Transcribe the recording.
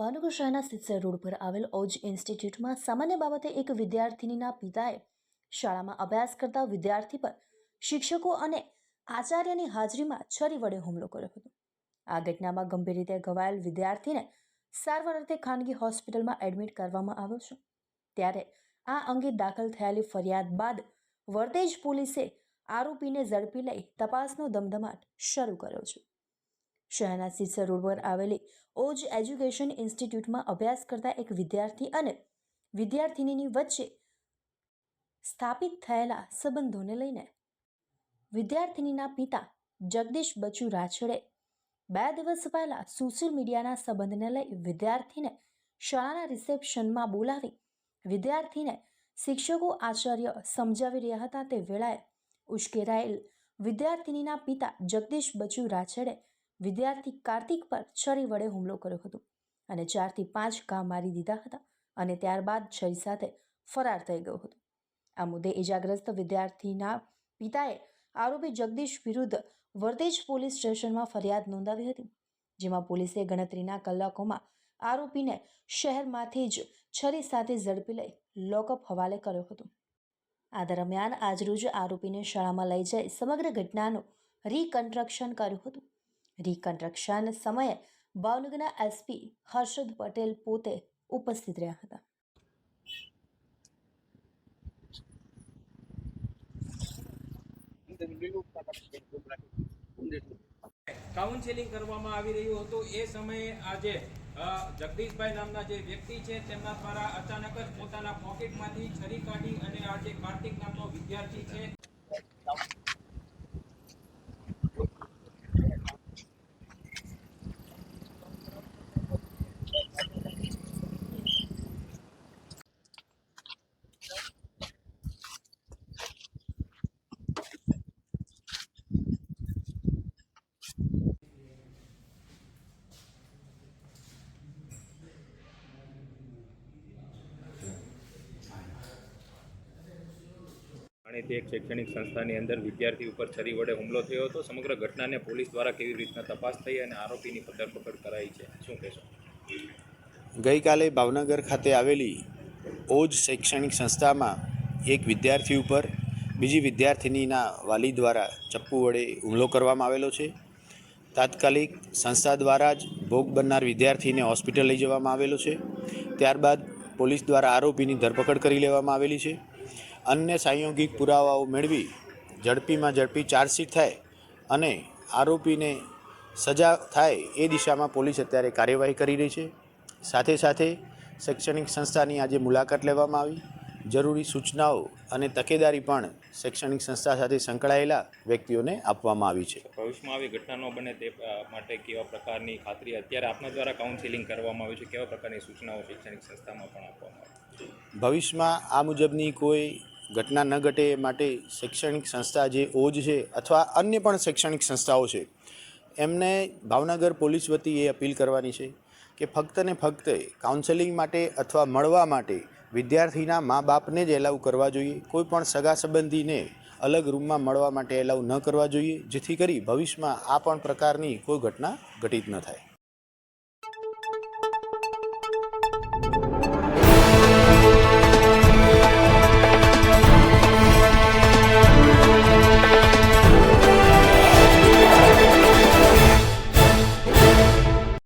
ભાવનગર શહેરના સિત્સર રોડ પર આવેલ ઓજ ઇન્સ્ટિટ્યૂટમાં સામાન્ય બાબતે એક વિદ્યાર્થિનીના પિતાએ શાળામાં અભ્યાસ કરતા વિદ્યાર્થી પર શિક્ષકો અને આચાર્યની હાજરીમાં છરી વડે હુમલો કર્યો હતો. આ ઘટનામાં ગંભીર રીતે ઘવાયેલ વિદ્યાર્થીને સારવાર અર્થે ખાનગી હોસ્પિટલમાં એડમિટ કરવામાં આવ્યો છે. ત્યારે આ અંગે દાખલ થયેલી ફરિયાદ બાદ વર્તેજ પોલીસે આરોપીને ઝડપી લઈ તપાસનો ધમધમાટ શરૂ કર્યો છે. શહેરના સિત્સર રોડ પર આવેલી ઓજ એજ્યુકેશન ઇન્સ્ટિટ્યૂટમાં અભ્યાસ કરતા એક વિદ્યાર્થી અને વિદ્યાર્થિનીની વચ્ચે સ્થાપિત થયેલા સંબંધોને લઈને વિદ્યાર્થિનીના પિતા જગદીશ બચુ રાછડે બે દિવસ પહેલા સોશિયલ મીડિયાના સંબંધને લઈ વિદ્યાર્થીને શાળાના રિસેપ્શનમાં બોલાવી વિદ્યાર્થીને શિક્ષકો આચાર્ય સમજાવી રહ્યા હતા. તે વેળાએ ઉશ્કેરાયેલ વિદ્યાર્થિનીના પિતા જગદીશ બચુ રાછડે વિદ્યાર્થી કાર્તિક પર છરી વડે હુમલો કર્યો હતો અને ચારથી પાંચ ઘા મારી દીધા હતા અને ત્યારબાદ છરી સાથે ફરાર થઈ ગયો હતો. આ મુદ્દે ઇજાગ્રસ્ત વિદ્યાર્થીના પિતાએ આરોપી જગદીશ વિરુદ્ધ વર્તેજ પોલીસ સ્ટેશનમાં ફરિયાદ નોંધાવી હતી, જેમાં પોલીસે ગણતરીના કલાકોમાં આરોપીને શહેરમાંથી જ છરી સાથે ઝડપી લઈ લોકઅપ હવાલે કર્યો હતો. આ દરમિયાન આજરોજ આરોપીને શાળામાં લઈ જઈ સમગ્ર ઘટનાનું રીકન્સ્ટ્રક્શન કર્યું હતું. રીકન્સ્ટ્રક્શન સમયે ભાવનગરના એસપી હર્ષદ પટેલ પોતે ઉપસ્થિત રહ્યા હતા. કાઉન્સેલિંગ કરવામાં આવી રહ્યું હતું. એ સમયે આજે જગદીશભાઈ નામના જે વ્યક્તિ છે, તેમના દ્વારા અચાનક જ પોતાના પોકેટમાંથી છરી કાઢી અને આ જે કાર્તિક નામનો વિદ્યાર્થી છે. જાણીતી એક શૈક્ષણિક સંસ્થાની અંદર વિદ્યાર્થી ઉપર છરી વડે હુમલો થયો હતો. સમગ્ર ઘટનાને પોલીસ દ્વારા કેવી રીતના તપાસ થઈ અને આરોપીની ધરપકડ કરાઈ છે? શું કહેશો? ગઈકાલે ભાવનગર ખાતે આવેલી ઓજ શૈક્ષણિક સંસ્થામાં એક વિદ્યાર્થી ઉપર બીજી વિદ્યાર્થિનીના વાલી દ્વારા ચપ્પુ વડે હુમલો કરવામાં આવેલો છે. તાત્કાલિક સંસ્થા દ્વારા જ ભોગ બનનાર વિદ્યાર્થીને હોસ્પિટલ લઈ જવામાં આવેલો છે. ત્યારબાદ પોલીસ દ્વારા આરોપીની ધરપકડ કરી લેવામાં આવેલી છે. અન્ય સાંયોગિક પુરાવાઓ મેળવી ઝડપીમાં ઝડપી ચાર્જશીટ થાય અને આરોપીને સજા થાય એ દિશામાં પોલીસ અત્યારે કાર્યવાહી કરી રહી છે. સાથે સાથે શૈક્ષણિક સંસ્થાની આજે મુલાકાત લેવામાં આવી. જરૂરી સૂચનાઓ અને તકેદારી પણ શૈક્ષણિક સંસ્થા સાથે સંકળાયેલા વ્યક્તિઓને આપવામાં આવી છે. ભવિષ્યમાં આવી ઘટના ન બને તે માટે કેવા પ્રકારની ખાતરી અત્યારે આપના દ્વારા કાઉન્સેલિંગ કરવામાં આવી છે? કેવા પ્રકારની સૂચનાઓ શૈક્ષણિક સંસ્થામાં પણ આપવામાં આવી? ભવિષ્યમાં આ મુજબની કોઈ ઘટના ન ઘટે એ માટે શૈક્ષણિક સંસ્થા જે ઓજ છે અથવા અન્ય પણ શૈક્ષણિક સંસ્થાઓ છે, એમને ભાવનગર પોલીસ વતી એ અપીલ કરવાની છે કે ફક્ત ને ફક્ત કાઉન્સેલિંગ માટે અથવા મળવા માટે વિદ્યાર્થીના મા બાપને જ એલાઉ કરવા જોઈએ. કોઈ પણ સગા સંબંધીને અલગ રૂમમાં મળવા માટે એલાઉ ન કરવા જોઈએ, જેથી કરી ભવિષ્યમાં આ પણ પ્રકારની કોઈ ઘટના ઘટિત ન થાય.